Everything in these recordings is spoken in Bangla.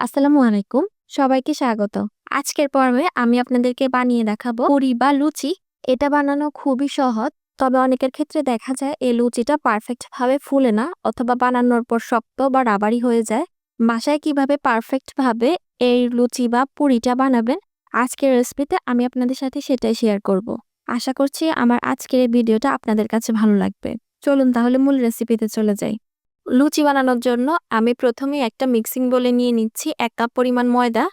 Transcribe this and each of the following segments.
আসসালামু আলাইকুম। সবাইকে স্বাগত। আজকের পর্বে আমি আপনাদেরকে বানিয়ে দেখাবো পুরি বা লুচি। এটা বানানো খুবই সহজ, তবে অনেকের ক্ষেত্রে দেখা যায় এই লুচিটা পারফেক্ট ভাবে ফুলে না অথবা বানানোর পর শক্ত বা রাবারি হয়ে যায়। বাসায় কীভাবে পারফেক্ট ভাবে এই লুচি বা পুরিটা বানাবেন, আজকের রেসিপিতে আমি আপনাদের সাথে সেটাই শেয়ার করব। আশা করছি আমার আজকের এই ভিডিওটা আপনাদের কাছে ভালো লাগবে। চলুন তাহলে মূল রেসিপিতে চলে যাই। লুচি বানানোর জন্য আমি প্রথমে একটা মিক্সিং বলে নিয়ে নিচ্ছি এক কাপ পরিমাণ ময়দা।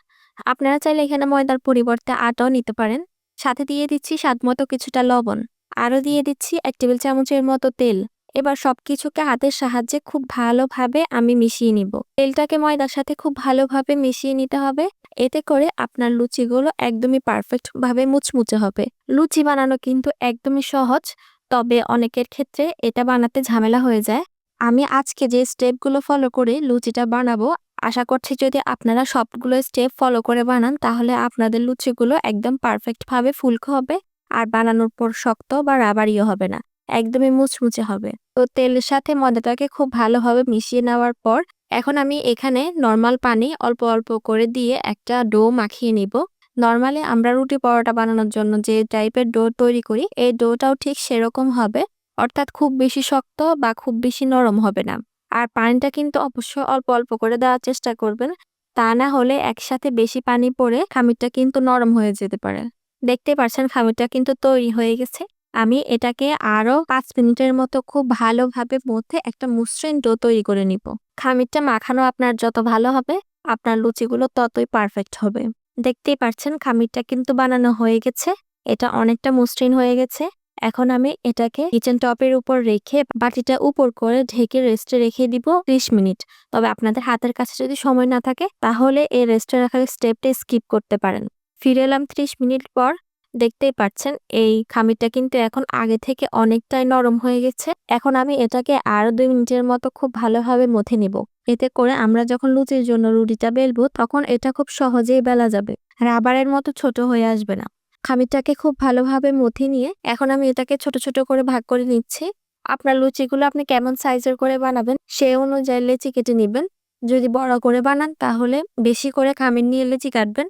আপনারা চাইলে এখানে ময়দার পরিবর্তে আটাও নিতে পারেন। সাথে দিয়ে দিচ্ছি স্বাদ মতো কিছুটা লবণ। আরও দিয়ে দিচ্ছি এক টেবিল চামচের মতো তেল। এবার সবকিছুকে হাতের সাহায্যে খুব ভালোভাবে আমি মিশিয়ে নিব। তেলটাকে ময়দার সাথে খুব ভালোভাবে মিশিয়ে নিতে হবে। এতে করে আপনার লুচিগুলো একদমই পারফেক্টভাবে মুচমুচে হবে। লুচি বানানো কিন্তু একদমই সহজ, তবে অনেকের ক্ষেত্রে এটা বানাতে ঝামেলা হয়ে যায়। আমি আজকে যে স্টেপগুলো ফলো করে লুচিটা বানাবো, আশা করছি যদি আপনারা সবগুলো স্টেপ ফলো করে বানান, তাহলে আপনাদের লুচিগুলো একদম পারফেক্টভাবে ফুলকো হবে, আর বানানোর পর শক্ত বা রাবারিও হবে না, একদমই মুচমুচে হবে। তো তেলের সাথে ময়দাটাকে খুব ভালোভাবে মিশিয়ে নেওয়ার পর, এখন আমি এখানে নর্মাল পানি অল্প অল্প করে দিয়ে একটা ডো মাখিয়ে নিব। নর্মালি আমরা রুটি পরোটা বানানোর জন্য যে টাইপের ডো তৈরি করি, এই ডোটাও ঠিক সেরকম হবে অর্থাৎ খুব বেশি শক্ত বা খুব বেশি নরম হবে না। আর পানিটা কিন্তু অবশ্যই অল্প অল্প করে দেওয়ার চেষ্টা করবেন। তা না হলে একসাথে বেশি পানি পড়ে খামিরটা কিন্তু নরম হয়ে যেতে পারে। দেখতে পাচ্ছেন খামিরটা কিন্তু তৈরি হয়ে গেছে। আমি এটাকে আরও পাঁচ মিনিটের মতো খুব ভালোভাবে মধ্যে একটা মসৃণ ডো তৈরি করে নিব। খামিরটা মাখানো আপনার যত ভালো হবে, আপনার লুচিগুলো ততই পারফেক্ট হবে। দেখতেই পাচ্ছেন খামিরটা কিন্তু বানানো হয়ে গেছে। এটা অনেকটা মসৃণ হয়ে গেছে। এখন আমি এটাকে কিচেন টপের উপর রেখে বাটিটা উপর করে ঢেকে রেস্টে রেখে দিব ত্রিশ মিনিট। তবে আপনাদের হাতের কাছে যদি সময় না থাকে, তাহলে এই রেস্টে রাখার স্টেপটা স্কিপ করতে পারেন। ফিরে এলাম ত্রিশ মিনিট পর। দেখতেই পাচ্ছেন, এই খামিরটা কিন্তু এখন আগে থেকে অনেকটাই নরম হয়ে গেছে। এখন আমি এটাকে আরও দুই মিনিটের মতো খুব ভালোভাবে মথে নিব। এতে করে আমরা যখন লুচির জন্য রুটিটা বেলবো, তখন এটা খুব সহজেই বেলা যাবে। রাবারের মতো ছোট হয়ে আসবে না। খামিরটাকে খুব ভালোভাবে মথে নিয়ে এখন আমি এটাকে ছোট ছোট করে ভাগ করে নিচ্ছি। আপনার লুচিগুলো আপনি কেমন সাইজের করে বানাবেন সে অনুযায়ী লেচি কেটে নেবেন। যদি বড় করে বানান তাহলে বেশি করে খামির নিয়ে লেচি কাটবেন।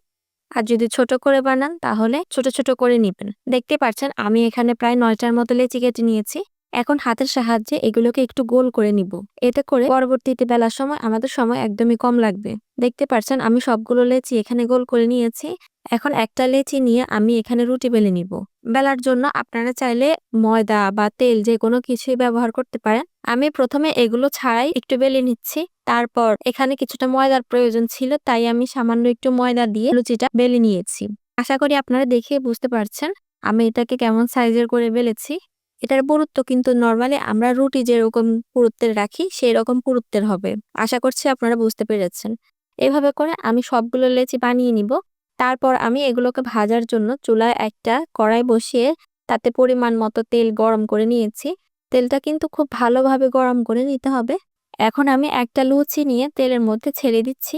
আর যদি ছোট করে বানান তাহলে ছোট ছোট করে নিবেন। দেখতে পাচ্ছেন আমি এখানে প্রায় নয়টার মতো লেচি কেটে নিয়েছি। এখন হাতের সাহায্যে এগুলোকে একটু গোল করে নিব। এতে করে পরবর্তীতে বেলার সময় আমাদের সময় একদমই কম লাগবে। দেখতে পাচ্ছেন আমি সবগুলো লেচি এখানে গোল করে নিয়েছি। এখন একটা লেচি নিয়ে আমি এখানে রুটি বেলে নিব। বেলার জন্য আপনারা চাইলে ময়দা বা তেল যে কোনো কিছুই ব্যবহার করতে পারেন। আমি প্রথমে এগুলো ছাড়াই একটু বেলে নিচ্ছি। তারপর এখানে কিছুটা ময়দার প্রয়োজন ছিল, তাই আমি সামান্য একটু ময়দা দিয়ে লুচিটা বেলে নিয়েছি। আশা করি আপনারা দেখে বুঝতে পারছেন আমি এটাকে কেমন সাইজের করে বেলেছি। এটার পুরুত্ব কিন্তু নর্মালি আমরা রুটি যেরকম পুরুত্বের রাখি সেই রকম পুরুত্বের হবে। আশা করছি আপনারা বুঝতে পেরেছেন। এভাবে করে আমি সবগুলো লেচি বানিয়ে নিব। তারপর আমি এগুলোকে ভাজার জন্য চুলায় একটা কড়াই বসিয়ে তাতে পরিমাণ মতো তেল গরম করে নিয়েছি। তেলটা কিন্তু খুব ভালোভাবে গরম করে নিতে হবে। এখন আমি একটা লুচি নিয়ে তেলের মধ্যে ছেড়ে দিচ্ছি।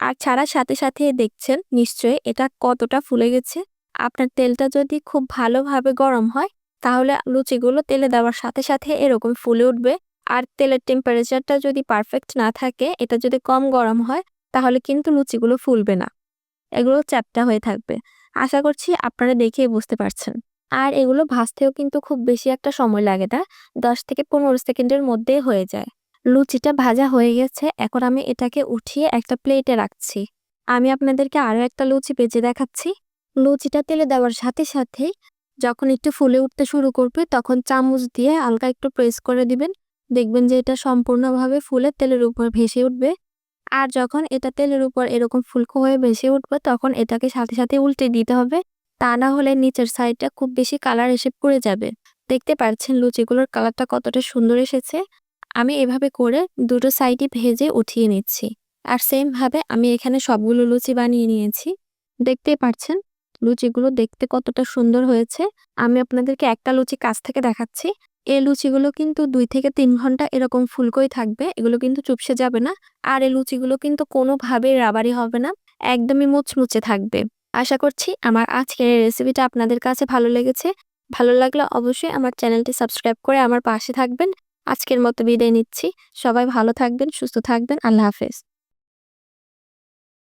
আর ছাড়ার সাথে সাথে দেখছেন, নিশ্চয়ই এটা কতটা ফুলে গেছে। আপনার তেলটা যদি খুব ভালোভাবে গরম হয়, তাহলে লুচিগুলো তেলে দেওয়ার সাথে সাথে এরকম ফুলে উঠবে। আর তেলের টেম্পারেচারটা যদি পারফেক্ট না থাকে, এটা যদি কম গরম হয়, তাহলে কিন্তু লুচিগুলো ফুলবে না। এগুলো চ্যাপটা হয়ে থাকবে। আশা করছি আপনারা দেখে বুঝতে পারছেন। আর এগুলো ভাজতেও কিন্তু খুব বেশি একটা সময় লাগে না, দশ থেকে পনেরো সেকেন্ডের মধ্যে হয়ে যায়। লুচিটা ভাজা হয়ে গেছে, এখন আমি এটাকে উঠিয়ে একটা প্লেটে রাখছি। আমি আপনাদেরকে আরও একটা লুচি বেজে দেখাচ্ছি। লুচিটা তেলে দেওয়ার সাথে সাথে যখন একটু ফুলে উঠতে শুরু করবে, তখন চামচ দিয়ে হালকা একটু প্রেস করে দিবেন। দেখবেন যে এটা সম্পূর্ণভাবে ফুলে তেলের উপর ভেসে উঠবে। আর যখন এটা তেলের উপর এরকম ফুলকো হয়ে ভেসে উঠবে, তখন এটাকে সাথে সাথে উল্টে দিতে হবে। তা না হলে নিচের সাইডটা খুব বেশি কালার এসে পড়ে যাবে। দেখতে পাচ্ছেন লুচিগুলোর কালারটা কতটা সুন্দর এসেছে। আমি এভাবে করে দুটো সাইডই ভেজে উঠিয়ে নিচ্ছি। আর সেম ভাবে আমি এখানে সবগুলো লুচি বানিয়ে নিয়েছি। দেখতেই পাচ্ছেন লুচিগুলো দেখতে কতটা সুন্দর হয়েছে। আমি আপনাদেরকে একটা লুচি কাছ থেকে দেখাচ্ছি। এই লুচিগুলো কিন্তু দুই থেকে তিন ঘণ্টা এরকম ফুলকোই থাকবে, এগুলো কিন্তু চুপসে যাবে না। আর এই লুচিগুলো কিন্তু কোনোভাবেই রাবারি হবে না, একদমই মুচমুচে থাকবে। আশা করছি আমার আজকের রেসিপিটা আপনাদের কাছে ভালো লেগেছে। ভালো লাগলে অবশ্যই আমার চ্যানেলটি সাবস্ক্রাইব করে আমার পাশে থাকবেন। আজকের মতো বিদায় নিচ্ছি। সবাই ভালো থাকবেন, সুস্থ থাকবেন। আল্লাহ হাফেজ।